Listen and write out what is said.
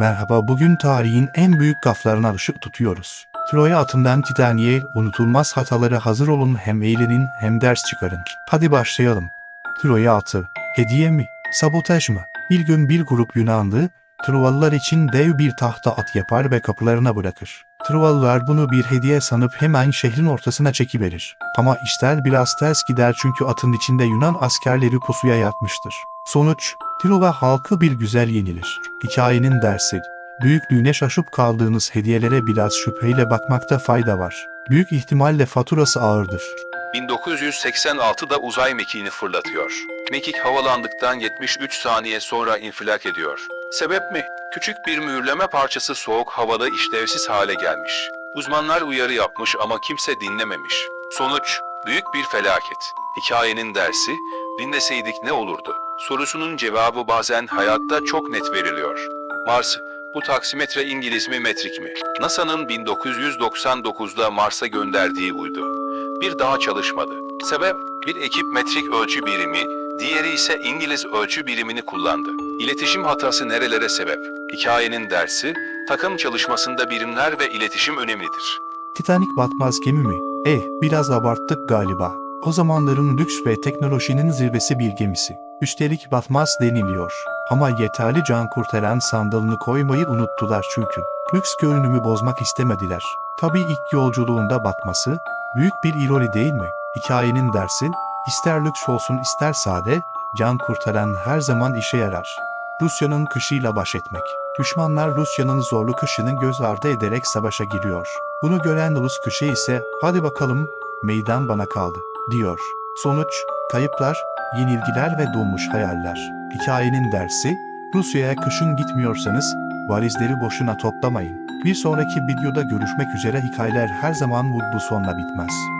Merhaba bugün tarihin en büyük gaflarına ışık tutuyoruz. Troya atından Titaniye unutulmaz hataları hazır olun hem eğlenin hem ders çıkarın. Hadi başlayalım. Troya atı. Hediye mi? Sabotaj mı? Bir gün bir grup Yunanlı, Trovalılar için dev bir tahta at yapar ve kapılarına bırakır. Trovalılar bunu bir hediye sanıp hemen şehrin ortasına çekiverir. Ama işler biraz ters gider çünkü atın içinde Yunan askerleri pusuya yatmıştır. Sonuç, Trova halkı bir güzel yenilir. Hikayenin dersi, büyüklüğüne şaşıp kaldığınız hediyelere biraz şüpheyle bakmakta fayda var. Büyük ihtimalle faturası ağırdır. 1986'da uzay mekiğini fırlatıyor. Mekik havalandıktan 73 saniye sonra infilak ediyor. Sebep mi? Küçük bir mühürleme parçası soğuk havada işlevsiz hale gelmiş. Uzmanlar uyarı yapmış ama kimse dinlememiş. Sonuç, büyük bir felaket. Hikayenin dersi, dinleseydik ne olurdu? Sorusunun cevabı bazen hayatta çok net veriliyor. Mars, bu taksimetre İngiliz mi metrik mi? NASA'nın 1999'da Mars'a gönderdiği uydu bir daha çalışmadı. Sebep, bir ekip metrik ölçü birimi, diğeri ise İngiliz ölçü birimini kullandı. İletişim hatası nerelere sebep? Hikayenin dersi, takım çalışmasında birimler ve iletişim önemlidir. Titanic batmaz gemi mi? Eh, biraz abarttık galiba. O zamanların lüks ve teknolojinin zirvesi bir gemisi. Üstelik batmaz deniliyor. Ama yeterli can kurtaran sandalını koymayı unuttular çünkü. Lüks görünümü bozmak istemediler. Tabii ilk yolculuğunda batması, büyük bir ironi değil mi? Hikayenin dersi, ister lüks olsun ister sade, can kurtaran her zaman işe yarar. Rusya'nın kışıyla baş etmek. Düşmanlar Rusya'nın zorlu kışını göz ardı ederek savaşa giriyor. Bunu gören Rus kışı ise hadi bakalım meydan bana kaldı diyor. Sonuç kayıplar, yenilgiler ve donmuş hayaller. Hikayenin dersi Rusya'ya kışın gitmiyorsanız valizleri boşuna toplamayın. Bir sonraki videoda görüşmek üzere hikayeler her zaman mutlu sonla bitmez.